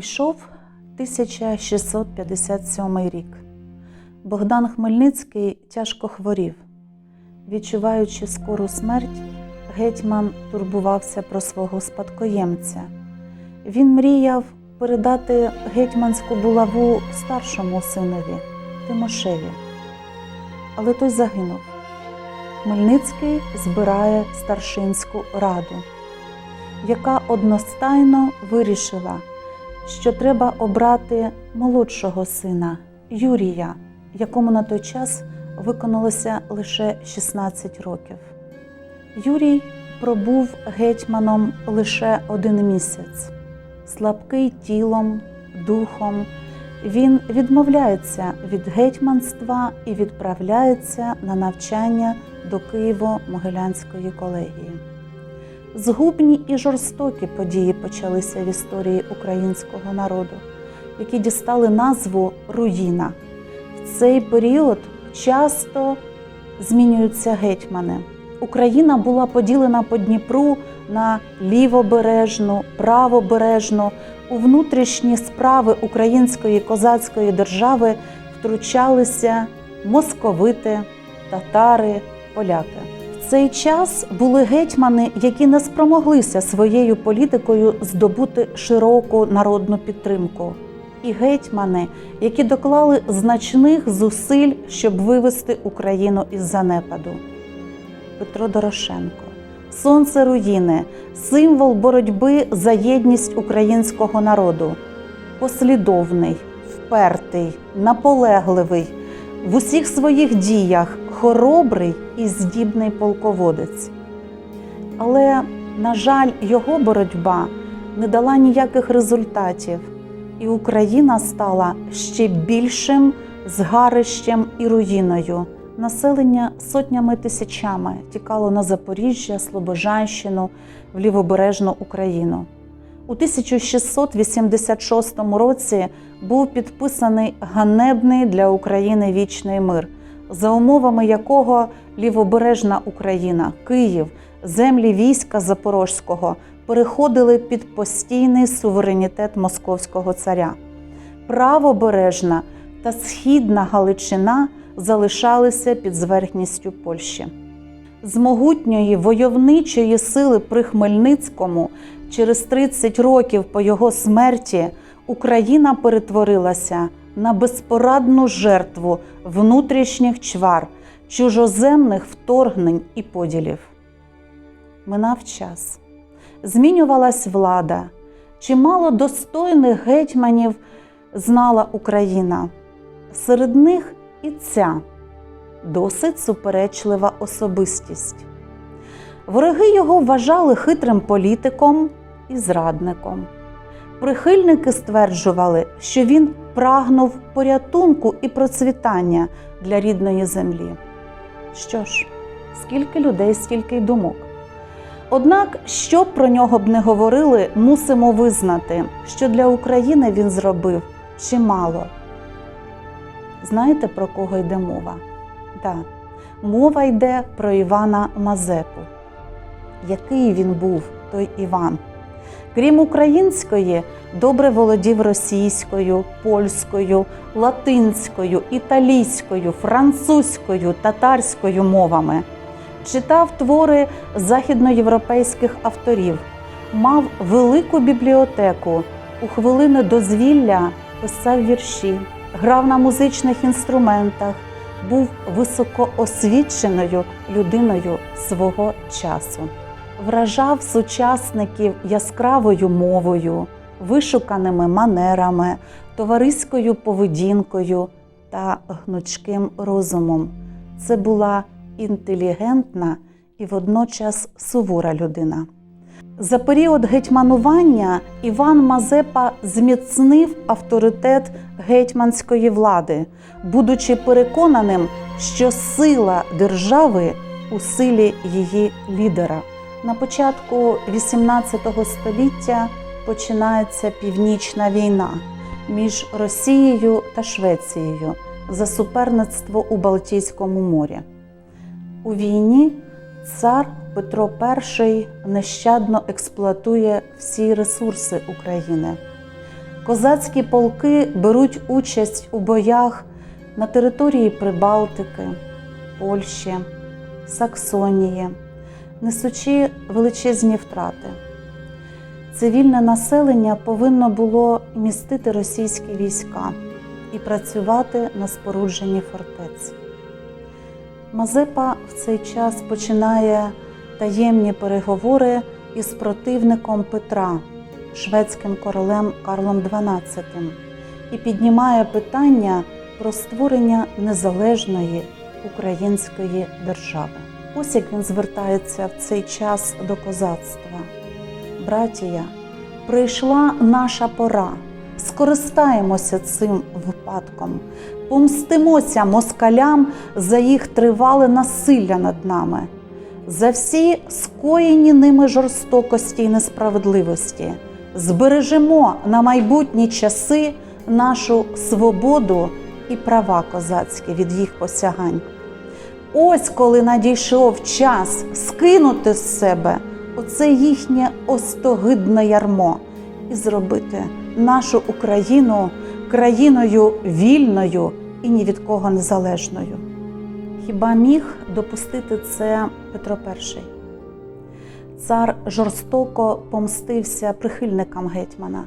Ішов 1657 рік. Богдан Хмельницький тяжко хворів. Відчуваючи скору смерть, гетьман турбувався про свого спадкоємця. Він мріяв передати гетьманську булаву старшому синові Тимошеві. Але той загинув. Хмельницький збирає старшинську раду, яка одностайно вирішила, що треба обрати молодшого сина Юрія, якому на той час виконалося лише 16 років. Юрій пробув гетьманом лише один місяць. Слабкий тілом, духом, він відмовляється від гетьманства і відправляється на навчання до Києво-Могилянської колегії. Згубні і жорстокі події почалися в історії українського народу, які дістали назву Руїна. В цей період часто змінюються гетьмани. Україна була поділена по Дніпру на лівобережну, правобережну. У внутрішні справи української козацької держави втручалися московити, татари, поляки. Цей час були гетьмани, які не спромоглися своєю політикою здобути широку народну підтримку, і гетьмани, які доклали значних зусиль, щоб вивести Україну із занепаду. Петро Дорошенко, сонце руїни, символ боротьби за єдність українського народу, послідовний, впертий, наполегливий, в усіх своїх діях хоробрий і здібний полководець. Але, на жаль, його боротьба не дала ніяких результатів, і Україна стала ще більшим згарищем і руїною. Населення сотнями тисячами тікало на Запоріжжя, Слобожанщину, в лівобережну Україну. У 1686 році був підписаний ганебний для України вічний мир, за умовами якого лівобережна Україна, Київ, землі війська Запорозького переходили під постійний суверенітет Московського царя. Правобережна та східна Галичина залишалися під зверхністю Польщі. З могутньої войовничої сили при Хмельницькому через 30 років по його смерті Україна перетворилася на безпорадну жертву внутрішніх чвар, чужоземних вторгнень і поділів. Минав час. Змінювалась влада. Чимало достойних гетьманів знала Україна. Серед них і ця досить суперечлива особистість. Вороги його вважали хитрим політиком і зрадником. Прихильники стверджували, що він прагнув порятунку і процвітання для рідної землі. Що ж, скільки людей, стільки й думок. Однак, що б про нього б не говорили, мусимо визнати, що для України він зробив чимало. Знаєте, про кого йде мова? Так, мова йде про Івана Мазепу. Який він був, той Іван? Крім української, добре володів російською, польською, латинською, італійською, французькою, татарською мовами. Читав твори західноєвропейських авторів, мав велику бібліотеку, у хвилини дозвілля писав вірші, грав на музичних інструментах, був високоосвіченою людиною свого часу вражав сучасників яскравою мовою, вишуканими манерами, товариською поведінкою та гнучким розумом. Це була інтелігентна і водночас сувора людина. За період гетьманування Іван Мазепа зміцнив авторитет гетьманської влади, будучи переконаним, що сила держави у силі її лідера. На початку XVIII століття починається північна війна між Росією та Швецією за суперництво у Балтійському морі. У війні цар Петро І нещадно експлуатує всі ресурси України. Козацькі полки беруть участь у боях на території Прибалтики, Польщі, Саксонії, несучи величезні втрати. Цивільне населення повинно було містити російські війська і працювати на спорудженні фортець. Мазепа в цей час починає таємні переговори із противником Петра, шведським королем Карлом XII, і піднімає питання про створення незалежної української держави. Ось як він звертається в цей час до козацтва. Братія, прийшла наша пора. Скористаємося цим випадком, помстимося москалям за їх тривале насилля над нами, за всі скоєні ними жорстокості й несправедливості. Збережемо на майбутні часи нашу свободу і права козацькі від їх посягань. Ось коли надійшов час скинути з себе оце їхнє остогидне ярмо і зробити нашу Україну країною вільною і ні від кого незалежною. Хіба міг допустити це Петро І? Цар жорстоко помстився прихильникам гетьмана.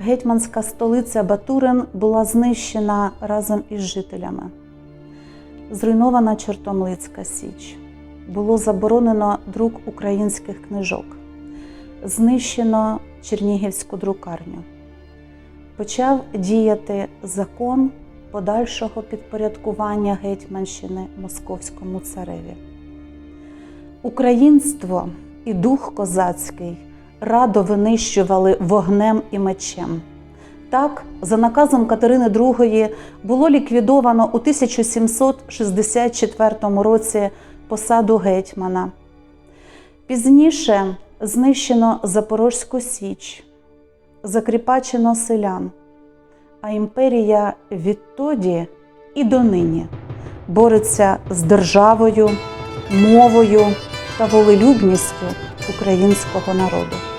Гетьманська столиця Батурин була знищена разом із жителями. Зруйнована Чортомлицька Січ. Було заборонено друк українських книжок. Знищено Чернігівську друкарню. Почав діяти закон подальшого підпорядкування Гетьманщини Московському цареві. Українство і дух козацький радо винищували вогнем і мечем. Так, за наказом Катерини II було ліквідовано у 1764 році посаду гетьмана. Пізніше знищено Запорозьку Січ, закріпачено селян, а імперія відтоді і донині бореться з державою, мовою та волелюбністю українського народу.